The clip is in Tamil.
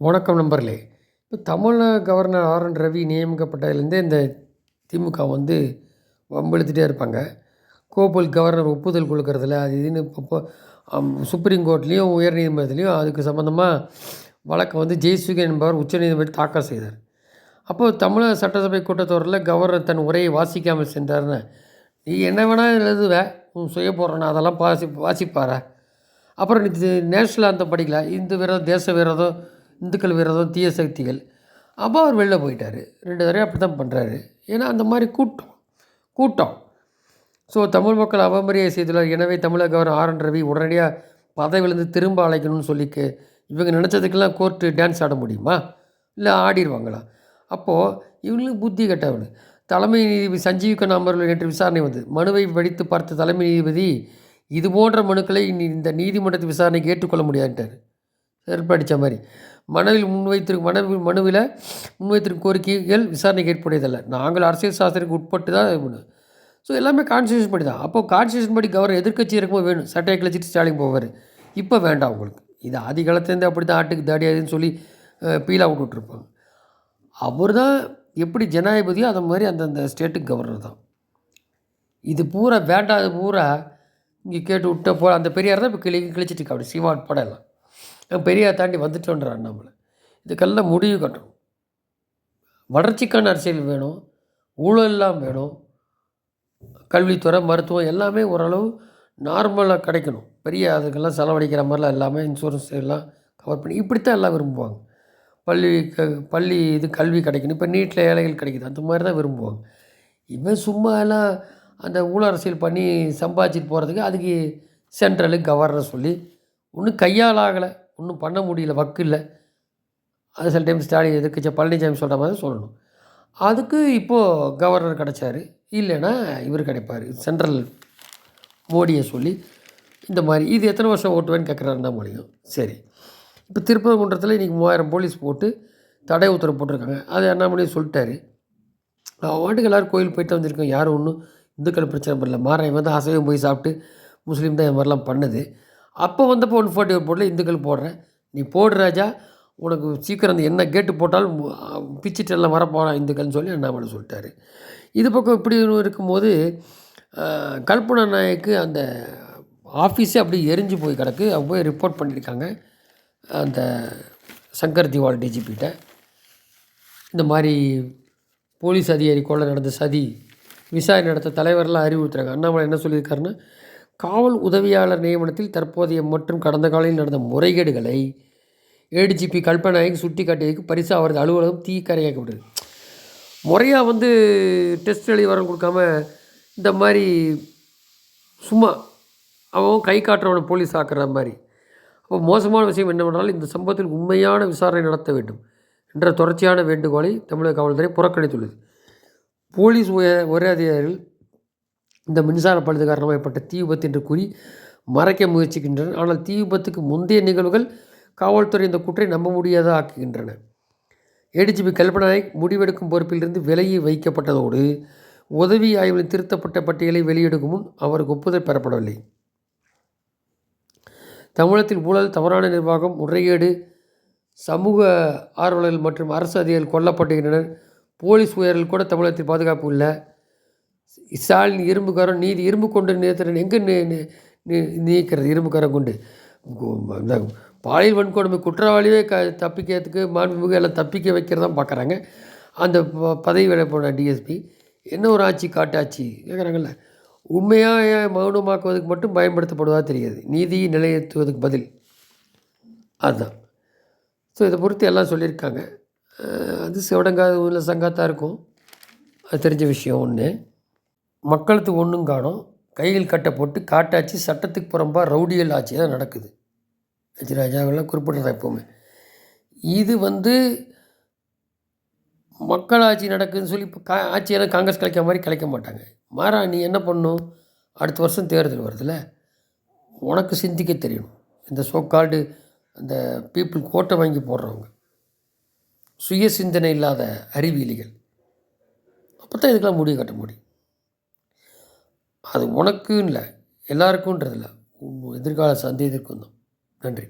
வணக்கம் நம்பர்லே இப்போ தமிழ கவர்னர் ஆர். என். ரவி நியமிக்கப்பட்டதுலேருந்தே இந்த திமுக வந்து வம்பிழுத்துட்டே இருப்பாங்க. கோபல் கவர்னர் ஒப்புதல் கொடுக்கறதில்ல அது இதுன்னு இப்போ சுப்ரீம் கோர்ட்லேயும் உயர்நீதிமன்றத்துலேயும் அதுக்கு சம்மந்தமாக வழக்கை வந்து ஜெய்சுகன் என்பவர் உச்சநீதிமன்றம் தாக்கல் செய்தார். அப்போது தமிழக சட்டசபை கூட்டத்தொடரில் கவர்னர் தன் உரையை வாசிக்காமல் சென்றார்னு. நீ என்ன வேணால் எழுதுவ. உன் சுய போகிறனா அதெல்லாம் வாசி வாசிப்பாரா? அப்புறம் நீ நேஷ்னல் அந்த படிக்கல. இந்து விரோதம் தேச விரோதம் இந்துக்கள் விரோதம் தீய சக்திகள். அப்போ அவர் வெளில போயிட்டார். ரெண்டு தடவை அப்படி தான் பண்ணுறாரு ஏன்னா அந்த மாதிரி கூட்டம் கூட்டம். ஸோ தமிழ் மக்கள் அவமரியை செய்துள்ளார் எனவே தமிழக கவர்னர் ஆர் என் ரவி உடனடியாக பதவியிலேருந்து திரும்ப அழைக்கணும்னு சொல்லிக்கு இவங்க நினச்சதுக்கெல்லாம் கோர்ட்டு டான்ஸ் ஆட முடியுமா? இல்லை ஆடிடுவாங்களா அப்போது இவங்களுக்கு புத்தி கட்டவனு. தலைமை நீதிபதி சஞ்சீவ் கண்ணா அமர்வில் நேற்று விசாரணை வந்து மனுவை படித்து பார்த்த தலைமை நீதிபதி இது போன்ற மனுக்களை இந்த நீதிமன்றத்து விசாரணைக்கு ஏற்றுக்கொள்ள முடியாதுன்ட்டார். செருப்படித்த மாதிரி. மனதில் முன்வைத்திருக்கும் மனு மனுவில் முன்வைத்திருக்கும் கோரிக்கைகள் விசாரணைக்கு ஏற்புடையதல்ல. நாங்கள் அரசியல் சாஸ்திரத்துக்கு உட்பட்டு தான் இது ஸோ எல்லாமே கான்ஸ்டியூஷன் படி தான். அப்போது கான்ஸ்டியூஷன் படி கவர்னர் எதிர்கட்சி இருக்கும்போது வேணும். சட்டையை கிழிச்சிட்டு ஸ்டாலின் போவார். இப்போ வேண்டாம் உங்களுக்கு. இது ஆதி காலத்துலேருந்து அப்படி தான் ஆட்டுக்கு தாடியாதுன்னு சொல்லி பீலாக விட்டுட்ருப்பாங்க அவர் தான் எப்படி ஜனாதிபதியோ அந்த மாதிரி அந்தந்த ஸ்டேட்டுக்கு கவர்னர் தான். இது பூரா வேண்டாம் பூரா இங்கே கேட்டு விட்ட போல அந்த பெரியார் தான் இப்போ கிளி கிழிச்சிட்டு அப்படி சிவாட் படம் எல்லாம். பெரியார் தாண்டி வந்துட்டோன்ற அண்ணாமலை இதுக்கெல்லாம் முடிவு கட்டணும். வளர்ச்சிக்கான அரசியல் வேணும். ஊழல் வேணும். கல்வித்துறை மருத்துவம் எல்லாமே ஓரளவு நார்மலாக கிடைக்கணும். பெரிய அதுக்கெல்லாம் செலவழிக்கிற மாதிரிலாம் எல்லாமே இன்சூரன்ஸ் எல்லாம் கவர் பண்ணி இப்படித்தான் எல்லாம் விரும்புவாங்க. பள்ளி க பள்ளி இது கல்வி கிடைக்கணும். இப்போ நீட்டில் ஏழைகள் கிடைக்குது. அந்த மாதிரி தான் விரும்புவாங்க. இவன் சும்மா எல்லாம் அந்த ஊழல் அரசியல் பண்ணி சம்பாதிச்சிட்டு போகிறதுக்கு அதுக்கு சென்ட்ரலு கவர்னர் சொல்லி ஒன்றும் கையால் ஆகலை. ஒன்றும் பண்ண முடியல வக்கு இல்லை. அது சில டைம் ஸ்டாலின் எதிர்க்கட்சி பழனிசாமி சொல்கிற மாதிரி சொல்லணும். அதுக்கு இப்போது கவர்னர் கிடச்சாரு. இல்லைன்னா இவர் கிடைப்பார். சென்ட்ரல் மோடியை சொல்லி இந்த மாதிரி இது எத்தனை வருஷம் ஓட்டுவேன்னு கேட்குறாரு தான் முடியும் சரி. இப்போ திருப்பரங்குன்றத்தில் இன்றைக்கி மூவாயிரம் போலீஸ் போட்டு தடை உத்தரவு போட்டிருக்காங்க. அது அண்ணாமலையும் சொல்லிட்டாரு. வாட்டுக்கு எல்லோரும் கோயில் போயிட்டு வந்திருக்கோம் யாரும் ஒன்றும் இந்துக்கள் பிரச்சனை பண்ணல. மாற வந்து அசைவம் போய் சாப்பிட்டு முஸ்லீம் தான் இது மாதிரிலாம் பண்ணுது. அப்போ வந்தப்போ ஒன் ஃபார்ட்டி ஒன் போடல இந்துக்கள் போடுறேன் நீ போடு ராஜா உனக்கு சீக்கிரம் அந்த என்ன கேட்டு போட்டாலும் பிச்சுட்டு எல்லாம் வரப்போகிறான் இந்துக்கள்னு சொல்லி அண்ணாமலை சொல்லிட்டாரு. இது பக்கம் இப்படி இருக்கும்போது கல்பனா நாயக்கு அந்த ஆஃபீஸே அப்படி எரிஞ்சு போய் கிடக்கு. அவங்க போய் ரிப்போர்ட் பண்ணியிருக்காங்க. அந்த சங்கர் திவால் டிஜிபிகிட்ட இந்த மாதிரி போலீஸ் அதிகாரி கொள்ள நடந்த சதி விசாரணை நடத்த தலைவரெலாம் அறிவுறுத்துறாங்க. அண்ணாமலை என்ன சொல்லியிருக்காருன்னா காவல் உதவியாளர் நியமனத்தில் தற்போதைய மற்றும் கடந்த காலையில் நடந்த முறைகேடுகளை ஏடிஜிபி கல்பனாயக்கு சுட்டி காட்டியதுக்கு பரிசு அவரது அலுவலகம் தீக்கரையாக்கப்பட்டது முறையாக வந்து டெஸ்ட் எழுதி வரம் கொடுக்காம இந்த மாதிரி சும்மா அவன் கை காட்டுறவனை போலீஸ் ஆக்குற மாதிரி. அப்போ மோசமான விஷயம் என்னவென்றால் இந்த சம்பவத்தில் உண்மையான விசாரணை நடத்த வேண்டும் என்ற தொடர்ச்சியான வேண்டுகோளை தமிழக காவல்துறை புறக்கணித்துள்ளது. போலீஸ் உயர் ஒரே அதிகாரிகள் இந்த மின்சார பழுது காரணமாக ஏற்பட்ட தீ விபத்து என்று கூறி மறைக்க முயற்சிக்கின்றனர். ஆனால் தீ விபத்துக்கு முந்தைய நிகழ்வுகள் காவல்துறை இந்த குற்றை நம்ப முடியாத ஆக்குகின்றன ஏடிஜிபி கல்பனாயக் முடிவெடுக்கும் பொறுப்பிலிருந்து விலகி வைக்கப்பட்டதோடு உதவி ஆய்வில் திருத்தப்பட்ட பட்டியலை வெளியிடும் முன் அவருக்கு ஒப்புதல் பெறப்படவில்லை. தமிழகத்தில் ஊழல் தவறான நிர்வாகம் முறைகேடு சமூக ஆர்வலர்கள் மற்றும் அரசு அதிகாரிகள் கொல்லப்பட்டுகின்றனர். போலீஸ் உயர்கள் கூட தமிழகத்தில் பாதுகாப்பு இல்லை. ஸ்டாலின் இரும்புக்காரன் நீதி இரும்பு கொண்டு நிறுத்துறேன் எங்கே நீக்கிறது இரும்புக்காரன் கொண்டு? இந்த பாலியல் வன்கொடுமை குற்றவாளியே க தப்பிக்கிறதுக்கு மாண்புமிகு எல்லாம் தப்பிக்க வைக்கிறதான் பார்க்குறாங்க. அந்த பதவி விட போன டிஎஸ்பி என்ன ஒரு ஆட்சி காட்டாட்சி கேட்குறாங்கல்ல உண்மையாக மௌனமாக்குவதற்கு மட்டும் பயன்படுத்தப்படுவதாக தெரியாது. நீதி நிலையேற்றுவதற்கு பதில். அதுதான் ஸோ இதை பொறுத்து எல்லாம் சொல்லியிருக்காங்க. அது சிவடங்காத ஊரில் சங்காத்தான் இருக்கும். அது தெரிஞ்ச விஷயம் ஒன்று மக்களுக்கு ஒன்றும் காணும். கையில் கட்டை போட்டு காட்டாட்சி சட்டத்துக்கு புறம்பாக ரவுடியல் ஆட்சி தான் நடக்குது. ஹெச் ராஜாவெல்லாம் குறிப்பிட்றதா எப்போவுமே. இது வந்து மக்களாட்சி நடக்குதுன்னு சொல்லி இப்போ கா ஆட்சியெல்லாம் காங்கிரஸ் கலைக்கிற மாதிரி கலைக்க மாட்டாங்க. மாறா நீ என்ன பண்ணும்? அடுத்த வருஷம் தேர்தல் வருதுல்ல? உனக்கு சிந்திக்க தெரியணும். இந்த சோக்கால்டு அந்த பீப்புள் கோட்டை வாங்கி போடுறவங்க. சுய சிந்தனை இல்லாத அறிவியலிகள். அப்போ தான் இதுக்கெல்லாம் முடிவு கட்ட முடியும். அது உனக்கும் இல்லை எல்லாருக்கும்ன்றதில்ல எதிர்கால சந்தேகத்திற்கும் தான் நன்றி.